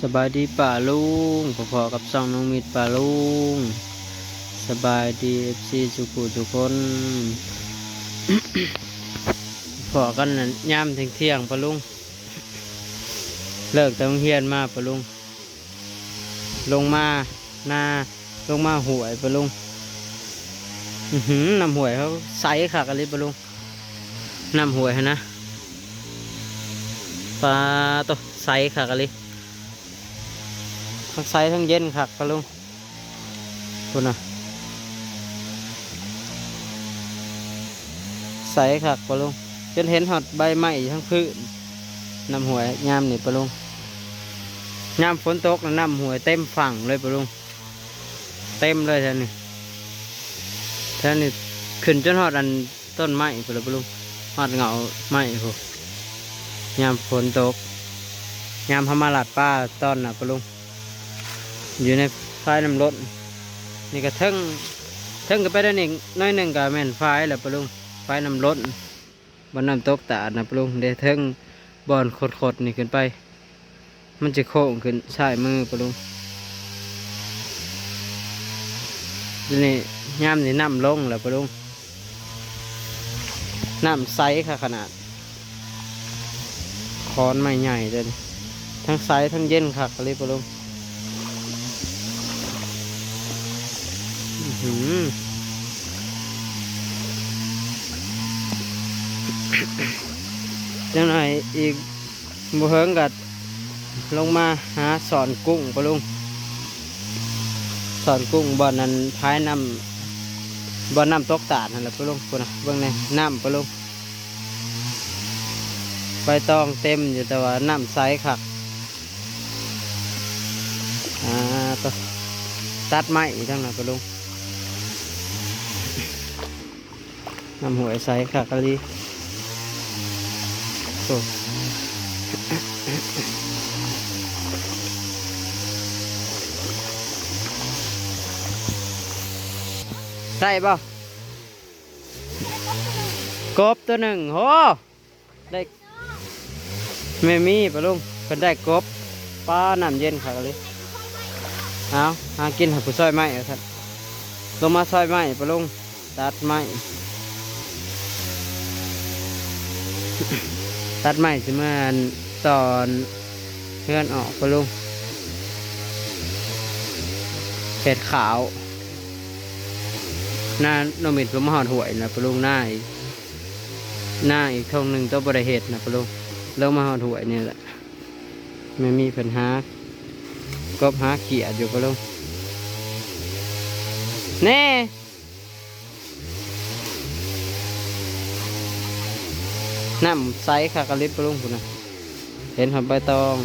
สบายดีป่าลุงพอๆกับซ่องน้องมิดป่าลุงสบายดีเอฟซีสุขุทุกคนพอกันนั่นย่ำถึงเที่ยงป่าลุงเลิกต่โรงเรียนมาป่าลุงลงมาหน้าลงมาหวยป่าลุงหือน้ำหวยเขาใสขากะไรป่าลุงน้ำหวยนะปลาตัวใสขากะไร ทั้งไซทั้งเย็นคักปะลุงคุณนะใสคักปะลุงจนเห็นหอดใบไม้ทั้งพื้นน้ำหวยยามนี่ปะลุงยามฝนตกน้ำหวยเต็มฝั่งเลยปะลุงเต็มเลยท่านนี่ท่านนี่ขึ้นจนหอดอันต้นไม้ปะลุงปะลุงหอดเหงาไม้พวกยามฝนตกยามพมาลัดป้าตอนน่ะปะลุง อยู่ในไฟน้ำรถนี่ก็เทิงเทิงก็ไปได้หนี่งน้อยหนึ่งก็แม่นไฟแหละปลุงไฟน้ำรถบนน้ำตกตาดนะปลุงเดี๋ยวเทิงบอนขดๆนี่ขึ้นไป มันจะโค้งขึ้นใช่มือปลุงนี่ย่ามนี่น้ำลงแล้วปลุงน้ำใสค่ะขนาดคอนไม่ใหญ่เลยทั้งใสทั้งเย็นค่ะเลยปลุง อื้อหือ จังหน่อยอีกบุเฮิงกัดลงมาหาสอนกุ้งปะลุงสอนกุ้งบ่อนนั้นพายน้ำบ่อนน้ำตกตาดนั่นแหละปะลุงปุ่นะเบื้องในน้ำปะลุงใบตองเต็มอยู่แต่ว่าน้ำใสคักอ่าตัวตัดไม้ทั้งนั้นปะลุง น้ำหวยใสค่ะกะลีโอ้ได้ป่ะกบตัวหนึ่งโหได้ไม่มีปะลุงเป็นได้กบปลาน้ำเย็นค่ะกะลีเอาหากินหาผู้ซอยไม้เอาท่านลงมาซอยไม้ปะลุงตัดไม้ ตัดไม้สิมาตอนเพื่อนออกปลุงเห็ดขาวหน้าโนมิดลมหอดหวยนะปลุงหน้าอีกหน้าอีกทงหนึ่งตัวบริเหตุนะปลุงลงมาหอดหวยนี่แหละไม่มีปัญหากบหาเกียดอยู่ปลุงแน่ น้ำใสค่ะกะลิบปรุงคุณนะเห็นหอมใบตอง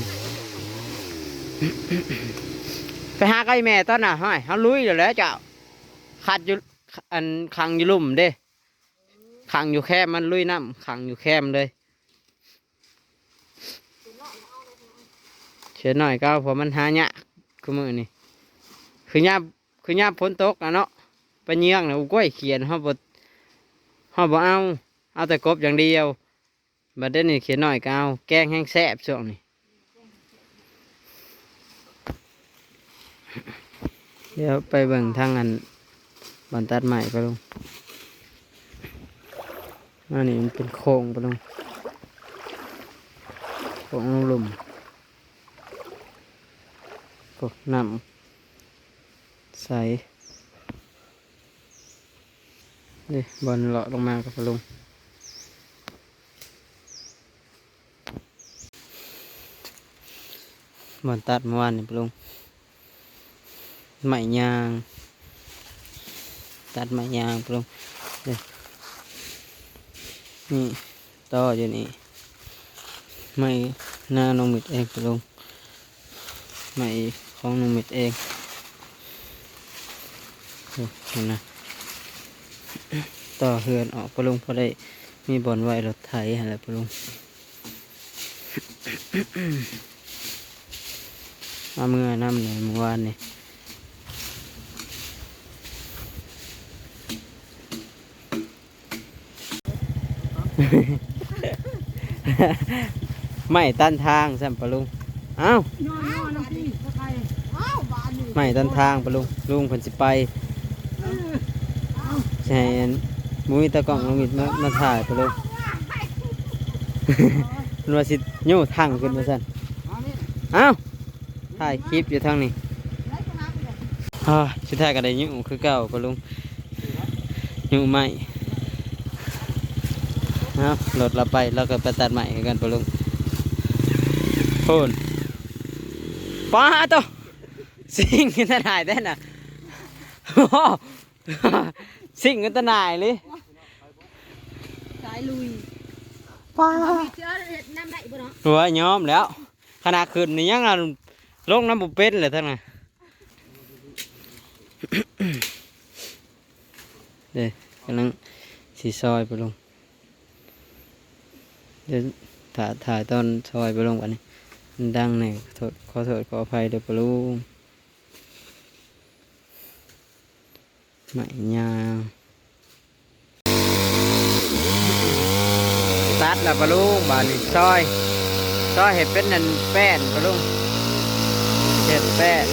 ไปหาไก่แม่ตอนน่ะห้อยเขาลุยอยู่แล้วเจ้าขัดอยู่อันขังอยู่ลุ่มเด้ขังอยู่แคมมันลุยน้ำขังอยู่แคมเลยเชื่อหน่อยก็พอมันหายะคือมือนี่คือยาคือยาฝนตกนะเนาะไปเยี่ยงนะอุ้กล้วยเขียนเขาบดเขาบเอาเอาแต่กบอย่างเดียว บัดเดี๋ยวนี้เขียนหน่อยก็เอาแกงแห้งแซ่บช่วงนี้เดี๋ยวไปเบิ่งทางอันบอนตัดใหม่ไปลงอันนี้มันเป็นโค้งไปลงโค้งลงหลุมกดน้ำใส่นี่บอลเลาะลงมากับไปลง บอนตัดเมื่อวานนี่ปลุงไหมยาง ตัดไหมยางปลุงนี่ต่ออยู่นี่ไหมหน้านองมิดเองปลุงไหมของนองมิดเองเห็นนะต่อเฮือนออกปลุงพอได้มีบอลไว้รถไถอะไรปลุง มาเมื่อน้ำเนี่ยเมื่อวานนี่ไม่ต้านทางสัมปะลุงเอ้าไม่ต้นทางปะลุงลุงเพิ่นสิไปใช่มุ้ยตะกล้องเอามิดมามาถ่ายปะลุงเพิ่นว่าสิโย่ทางขึ้นมาสั่นเอ้า ถ่ายคลิปอยู่ทางนี้ไล่ข้างหน้าไปเลยอ่าสุดท้ายก็ได้ยุ่คือเก่าปะลุงยุ่ไม่เอ้ารถเราไปเราก็ไปตัดใหม่กันปะลุงโคนป้าตัวสิ่งกันตะนายได้น่ะโอ้โหสิ่งกันตะนายเลยสายลุยป้าเชื่อเห็ดน้ำได้บ่เนาะหัวยอมแล้ว ขนาดขึ้นนี่ยังอะ ลงน้ำบุเป็ดเลยทั้งนั้นเด้กำลังสีซอยไปลง เดี๋ยวถ่ายถ่ายตอนซอยไปลงวันนี้มันดังหน่อยขอโทษขอโทษขออภัยเด้อปะลุงไม่ยาวตัดแล้วปะลุงบานซอย ซอยเห็ดเป็นนั่นแป้นปะลุง เห็ดแป้น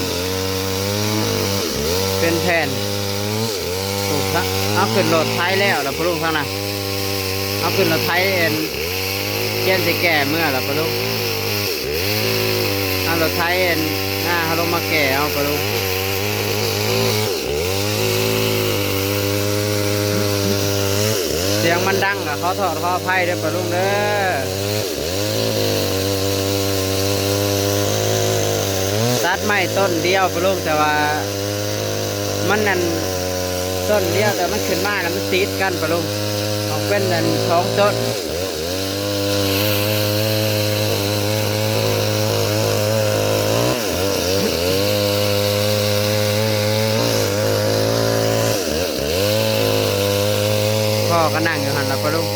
เป็นแผ่นถูกละเอาขึ้นรถไทยแล้วล่ะปะลุงข้างน้าเอาขึ้นรถไทยเอ็นเกียนสิแก่เมื่อล่ะปะลุงเอารถไทยเอ็นหน้าเขาลงมาแก่เอาปะลุงเสียงมันดังอะเขาถอดข้อภัยเด้อปะลุงเด้อ ดไม้ต้นเดียวปะลูกแต่ว่า มันนั่นต้นเดียวแต่มันขึ้นมาแล้วมันติดกันปะลูกออกเป็นนั่นสองต้นพ่อก็นั่งอยู่หันแล้วปะลูก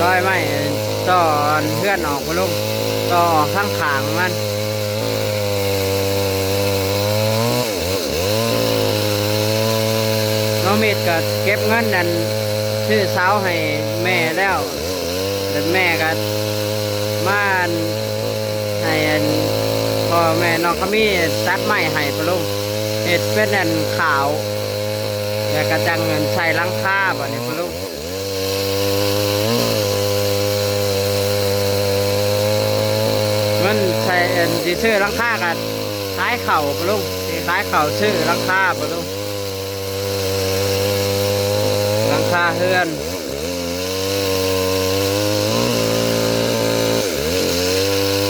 ซอยไม่ ต่อเพื่อนออกไปลุงต่ออข้างขางมันน้องเมดก็เก็บเงินนั่นซื้อเสาให้แม่แล้วแต่แม่ก็มาให้พ่อแม่น้องเขามีตัดไม้ให้ปะลุงเห็ดเป็นอันขาวแล้วก็จังเงินใส่ลังคาบ่เนี่ยปะลุง มันใส่เอ็ นสีชื่อรังค่ากันขายเข่าปะลุงสีขายเข่าชื่อรังค่าปะลุงรังค่าเฮือน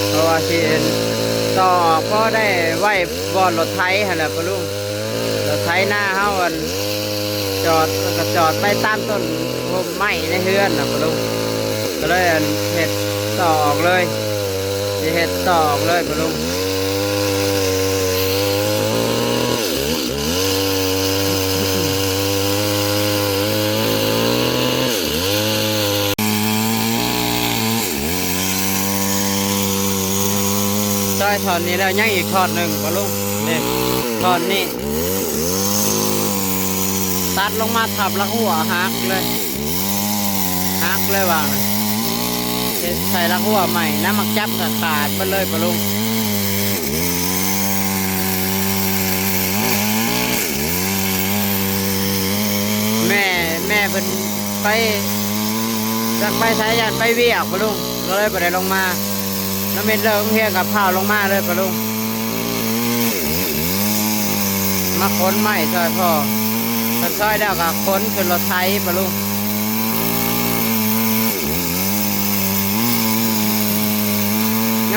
เพราะว่าสีต่อก็ได้ไหวบอลรถไถหั่แหละปะลุงรถไถหน้าเฮาอันจอดก็จอดไปตามต้นพมไม้ในเฮือนนะปะลุงก็เลยเห็ดต่อออกเลย จะเห็ดตอกเลยปะลุงซอยถอนนี้แล้วยังอีกทอดหนึ่งปะลุงเนี่ยทอดนี้ตัดลงมาทับล้วหัวหักเลยหักเลยว่ะ ใส่ละหัวใหม่น้ำมักจับกับขาดไปเลยปะลุงแม่แม่เป็นไปจากไปสายยานไปเวียกปะลุงก็เลยไปได้ลงมาน้ำเม็ดเลิกเฮียกับผ้าลงมาเลยปะลุงมาค้นใหม่ซอยพ่อซอยแล้วก็ค้นขึ้นรถไถปะลุง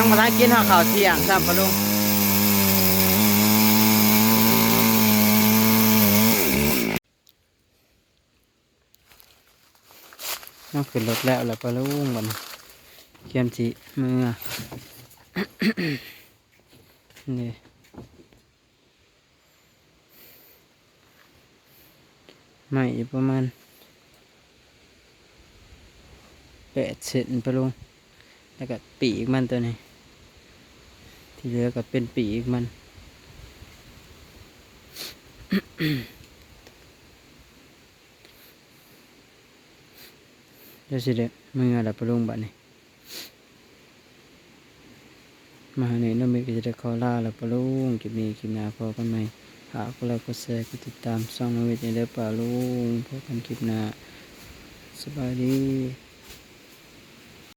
ยังมาได้กินข้าวขาวเที่ยงซ้ำปะลุงน้องขึ้นรถแล้วแล้วปะลุงบันเกียมจีมือนี่ไม่ประมาณแปดเซนปะลุงแล้วก็ปีกมันตัวนี้ ที่เหลือก็เป็นปีกมัน เดี๋ยวสิเด้อมือละปลงบัดนี้มาหนี่ยน้องมย์ก็จะได้ขอล่าแล้วปลุงคลิปนี้คลิปหน้าพอกันไหมหากก็แล้วก็แชร์ก็ติดตามช่องน้องเมย์ในเด้อปะลุงพบกันคลิปหน้าสบายดี